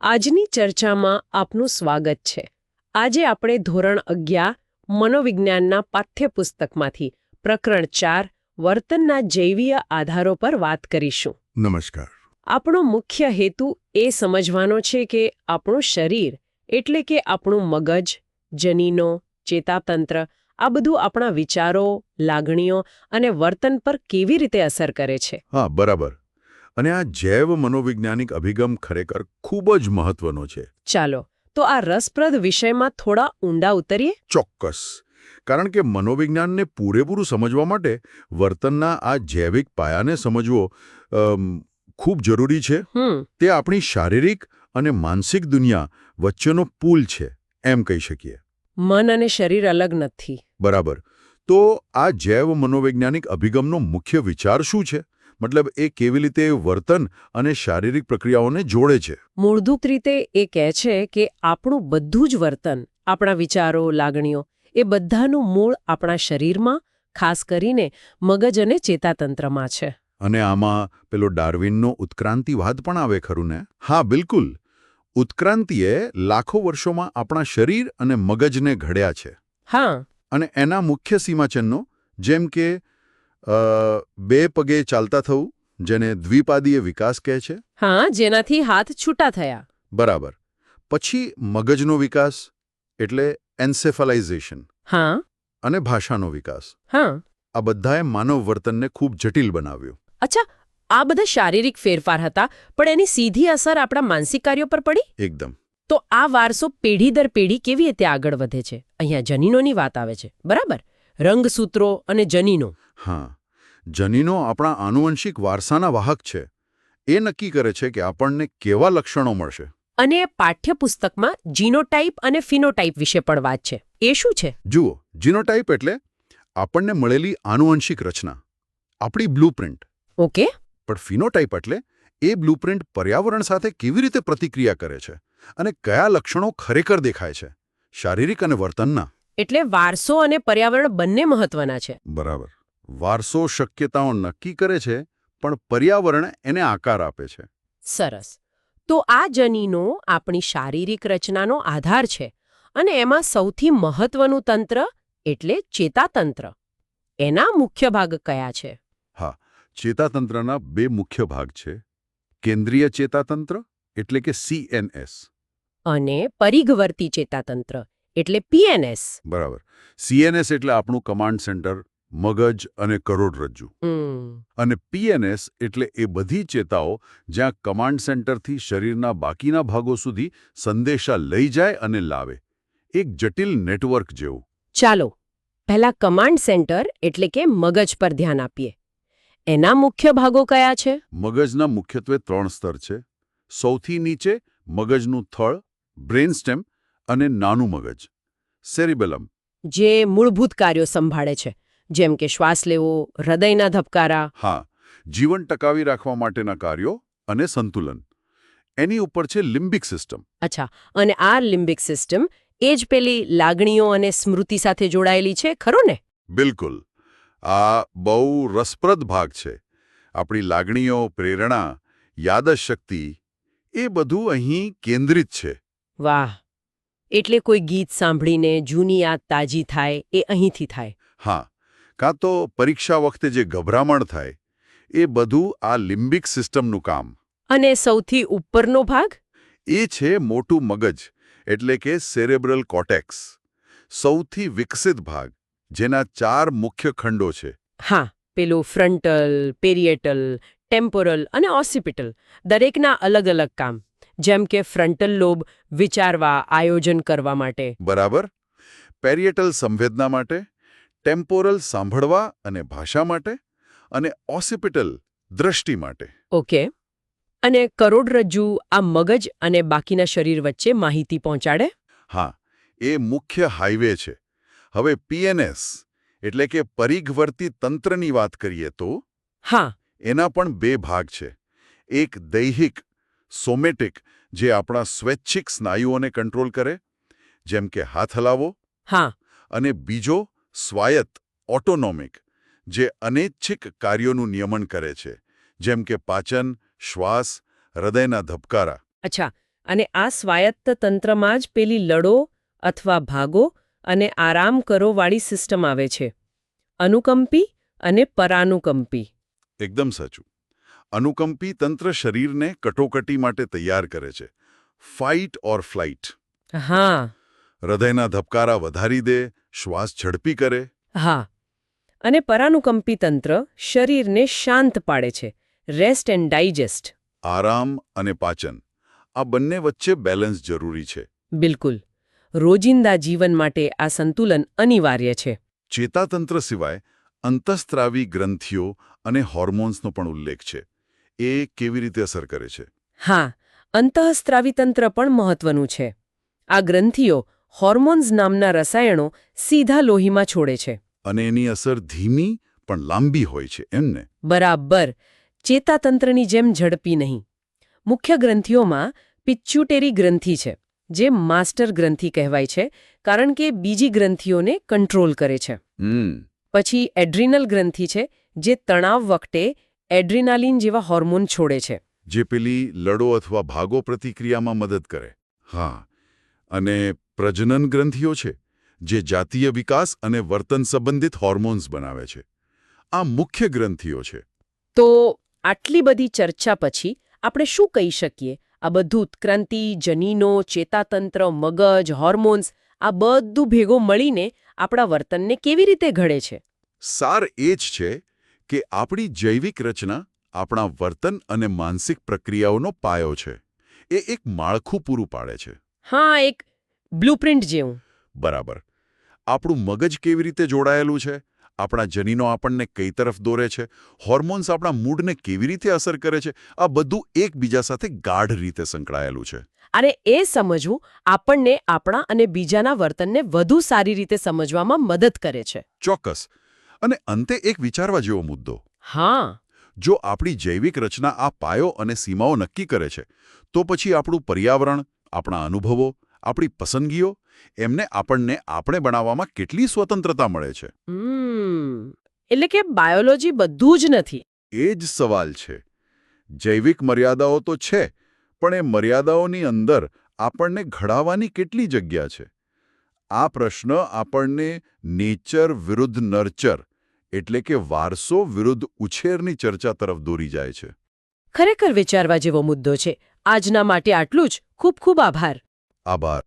આજની ચર્ચામાં આપનું સ્વાગત છે. આજે આપણે ધોરણ અગિયાર મનોવિજ્ઞાનના પાઠ્યપુસ્તકમાંથી પ્રકરણ ચાર વર્તનના જૈવીય આધારો પર વાત કરીશું. નમસ્કાર. આપણો મુખ્ય હેતુ એ સમજવાનો છે કે આપણું શરીર એટલે કે આપણું મગજ જનીનો ચેતાતંત્ર આ બધું આપણા વિચારો લાગણીઓ અને વર્તન પર કેવી રીતે અસર કરે છે? હા બરાબર. અને આ જૈવ મનોવૈજ્ઞાનિક અભિગમ ખરેખર ખૂબ જ મહત્વનો છે. ચાલો તો આ રસપ્રદ વિષયમાં થોડા ઊંડા ઉતરીએ? ચોક્કસ. કારણ કે મનોવિજ્ઞાનને પૂરેપૂરું સમજવા માટે વર્તનના આ જૈવિક પાયાને સમજવો ખૂબ જરૂરી છે. તે આપણી શારીરિક અને માનસિક દુનિયા વચ્ચેનો પુલ છે એમ કહી શકીએ. મન અને શરીર અલગ નથી. બરાબર. તો આ જૈવ મનોવૈજ્ઞાનિક અભિગમનો મુખ્ય વિચાર શું છે? મતલબ એ કેવી રીતે વર્તન અને શારીરિક પ્રક્રિયાઓને જોડે છે? મૂળભૂત રીતે એ કહે છે કે આપણું બધું જ વર્તન આપણા વિચારો લાગણીઓ એ બધાનું મૂળ આપણા શરીરમાં ખાસ કરીને મગજ અને ચેતાતંત્રમાં છે. અને આમાં પેલો ડાર્વિનનો ઉત્ક્રાંતિવાદ પણ આવે ખરું ને? હા બિલકુલ. ઉત્ક્રાંતિએ લાખો વર્ષોમાં આપણા શરીર અને મગજને ઘડ્યા છે. હા. અને એના મુખ્ય સીમાચિહ્નો જેમ કે બે પગે ચાલતા થવું જેને દ્વિપાદીય વિકાસ કહે છે? હા જેનાથી હાથ છૂટા થયા. બરાબર. પછી મગજનો વિકાસ એટલે એન્સેફલાઇઝેશન. હા. અને ભાષાનો વિકાસ. હા. આ બધાએ માનવ વર્તનને ખૂબ જટિલ બનાવ્યું. અચ્છા આ બધા શારીરિક ફેરફાર હતા પણ એની સીધી અસર આપણા માનસિક કાર્યો પર પડી? એકદમ. તો આ વારસો પેઢી દર પેઢી કેવી રીતે આગળ વધે છે? અહીંયા જનીનોની વાત આવે છે. બરાબર? રંગસૂત્રો અને જનીનો. હા જનીનો આપણા આનુવંશિક વારસાના વાહક છે. એ નક્કી કરે છે કે આપણને કેવા લક્ષણો મળશે. અને પાઠ્યપુસ્તકમાં જીનોટાઇપ અને ફિનોટાઇપ વિશે પણ વાત છે. એ શું છે? જુઓ જીનોટાઇપ એટલે આપણને મળેલી આનુવંશિક રચના. આપણી બ્લુપ્રિન્ટ ઓકે. પણ ફિનોટાઇપ એટલે એ બ્લુપ્રિન્ટ પર્યાવરણ સાથે કેવી રીતે પ્રતિક્રિયા કરે છે અને કયા લક્ષણો ખરેખર દેખાય છે. શારીરિક અને વર્તનના. એટલે વારસો અને પર્યાવરણ બંને મહત્વના છે. બરાબર. વારસો શક્યતાઓ નક્કી કરે છે પણ પર્યાવરણ એને આકાર આપે છે. સરસ. તો આ જનીનો આપણી શારીરિક રચનાનો આધાર છે અને એમાં સૌથી મહત્વનું તંત્ર એટલે ચેતાતંત્ર. એના મુખ્ય ભાગ કયા છે? હા ચેતાતંત્રના બે મુખ્ય ભાગ છે. કેન્દ્રીય ચેતાતંત્ર એટલે કે સીએનએસ અને પરિઘવર્તી ચેતાતંત્ર. એટલે પીએનએસ બરાબર. સીએનએસ એટલે આપણું કમાન્ડ સેન્ટર મગજ અને કરોડરજ્જુ અને પીએનએસ એટલે એ બધી ચેતાઓ જ્યાં કમાન્ડ સેન્ટરથી શરીરના બાકીના ભાગો સુધી સંદેશા લઈ જાય અને લાવે. એક જટિલ નેટવર્ક જેવું. ચાલો પહેલા કમાન્ડ સેન્ટર એટલે કે મગજ પર ધ્યાન આપીએ. એના મુખ્ય ભાગો કયા છે? મગજના મુખ્યત્વે ત્રણ સ્તર છે. સૌથી નીચે મગજનું થળ બ્રેનસ્ટેમ અને નાનું મગજ. સેરિબેલમ. જે મૂળભૂત કાર્યો સંભાળે છે જેમ કે શ્વાસ લેવો હૃદયના ધબકારા. હા જીવન ટકાવી રાખવા માટેના કાર્યો અને સંતુલન. એની ઉપર છે લિમ્બિક સિસ્ટમ. અચ્છા અને આ લિમ્બિક સિસ્ટમ એ જ પેલી લાગણીઓ અને સ્મૃતિ સાથે જોડાયેલી છે ખરો ને? બિલકુલ. આ બહુ રસપ્રદ ભાગ છે. આપણી લાગણીઓ પ્રેરણા યાદશક્તિ એ બધું અહીં કેન્દ્રિત છે. વાહ એટલે કોઈ ગીત સાંભળીને જૂની યાદ તાજી થાય એ અહીંથી થાય. હા કાં તો પરીક્ષા વખતે જે ગભરામણ થાય એ બધું આ લિમ્બિક સિસ્ટમનું કામ. અને સૌથી ઉપરનો ભાગ? એ છે મોટું મગજ એટલે કે સેરેબ્રલ કોટેક્સ. સૌથી વિકસિત ભાગ જેના ચાર મુખ્ય ખંડો છે. હા પેલું ફ્રન્ટલ પેરિએટલ ટેમ્પોરલ અને ઓસિપિટલ દરેકના અલગ અલગ કામ. જેમ કે ફ્રન્ટલ લોબ વિચારવા આયોજન કરવા માટે. બરાબર? પેરિયેટલ સંવેદના માટે ટેમ્પોરલ સાંભળવા અને ભાષા માટે અને ઓસિપિટલ દ્રષ્ટિ માટે. ઓકે અને કરોડરજ્જુ આ મગજ અને બાકીના શરીર વચ્ચે માહિતી પહોંચાડે? હા એ મુખ્ય હાઈવે છે. હવે પીએનએસ એટલે કે પરિઘવર્તી તંત્રની વાત કરીએ તો? હા. એના પણ બે ભાગ છે. એક દૈહિક સોમેટિક જે આપણા સ્વૈચ્છિક સ્નાયુઓને કંટ્રોલ કરે જેમ કે હાથ હલાવો હા. અને બીજો સ્વાયત્ત ઓટોનોમિક જે અનૈચ્છિક કાર્યોનું નિયમન કરે છે જેમ કે પાચન શ્વાસ હૃદયના ધબકારા. અચ્છા અને આ સ્વાયત્ત તંત્રમાં જ પેલી લડો અથવા ભાગો અને આરામ કરો વાળી સિસ્ટમ આવે છે. અનુકંપી અને પરાનુકંપી. એકદમ સાચું. અનુકંપી તંત્ર શરીરને કટોકટી માટે તૈયાર કરે છે. ફાઇટ ઓર ફ્લાઇટ હા. હૃદયના ધબકારા વધારી દે શ્વાસ ઝડપી કરે. હા. અને પરાનુકંપી તંત્ર શરીરને શાંત પાડે છે. રેસ્ટ એન્ડ ડાઇજેસ્ટ આરામ અને પાચન. આ બંને વચ્ચે બેલેન્સ જરૂરી છે. બિલકુલ. રોજિંદા જીવન માટે આ સંતુલન અનિવાર્ય છે. ચેતાતંત્ર સિવાય અંતઃસ્ત્રાવી ગ્રંથિઓ અને હોર્મોન્સનો પણ ઉલ્લેખ છે. એ કેવી રીતે અસર કરે છે? હા અંતઃસ્ત્રાવી તંત્ર પણ મહત્વનું છે. આ ગ્રંથિઓ હોર્મોન્સ નામના રસાયણો સીધા લોહીમાં છોડે છે. અને એની અસર ધીમી પણ લાંબી હોય છે એમને બરાબર. ચેતાતંત્રની જેમ ઝડપી નહીં. મુખ્ય ગ્રંથિઓમાં પિચ્યુટેરી ગ્રંથિ છે જે માસ્ટર ગ્રંથિ કહેવાય છે કારણ કે બીજી ગ્રંથિઓને કંટ્રોલ કરે છે. પછી એડ્રિનલ ગ્રંથિ છે જે તણાવ વખતે એડ્રિનાલિન જેવા હોર્મોન છોડે છે. જે પેલી લડો અથવા ભાગો પ્રતિક્રિયામાં મદદ કરે. હા અને પ્રજનન ગ્રંથિઓ છે જે જાતીય વિકાસ અને વર્તન સંબંધિત હોર્મોન્સ બનાવે છે. આ મુખ્ય ગ્રંથિઓ છે. તો આટલી બધી ચર્ચા પછી આપણે શું કહી શકીએ? આ બધું ઉત્ક્રાંતિ જનીનો ચેતાતંત્ર મગજ હોર્મોન્સ આ બધું ભેગો મળીને આપણા વર્તનને કેવી રીતે ઘડે છે? સાર એ જ છે કે આપણી જૈવિક રચના આપણા વર્તન અને માનસિક પ્રક્રિયાઓનો પાયો છે. એ એક માળખું પૂરું પાડે છે. હા એક બ્લુપ્રિન્ટ જેવું. બરાબર. આપણું મગજ કેવી રીતે જોડાયેલું છે? આપણા જનીનો આપણને કઈ તરફ દોરે છે? હોર્મોન્સ આપણા મૂડને કેવી રીતે અસર કરે છે? આ બધું એકબીજા સાથે ગાઢ રીતે સંકળાયેલું છે. અને એ સમજવું આપણને આપણા અને બીજાના વર્તનને વધુ સારી રીતે સમજવામાં મદદ કરે છે. ચોક્કસ. અને અંતે એક વિચારવા જેવો મુદ્દો. હા. જો આપણી જૈવિક રચના આ પાયો અને સીમાઓ નક્કી કરે છે તો પછી આપણું પર્યાવરણ આપણા અનુભવો આપણી પસંદગીઓ એમને આપણને આપણે બનાવવામાં કેટલી સ્વતંત્રતા મળે છે? એટલે કે બાયોલોજી બધું જ નથી. એ જ સવાલ છે. જૈવિક મર્યાદાઓ તો છે પણ એ મર્યાદાઓની અંદર આપણને ઘડાવવાની કેટલી જગ્યા છે? આ પ્રશ્ન આપણને નેચર વિરુદ્ધ નર્ચર એટલે કે વારસો વિરુદ્ધ ઉછેરની ચર્ચા તરફ દોરી જાય છે. ખરેખર વિચારવા જેવો મુદ્દો છે. આજના માટે આટલું જ. ખૂબ ખૂબ આભાર. આભાર.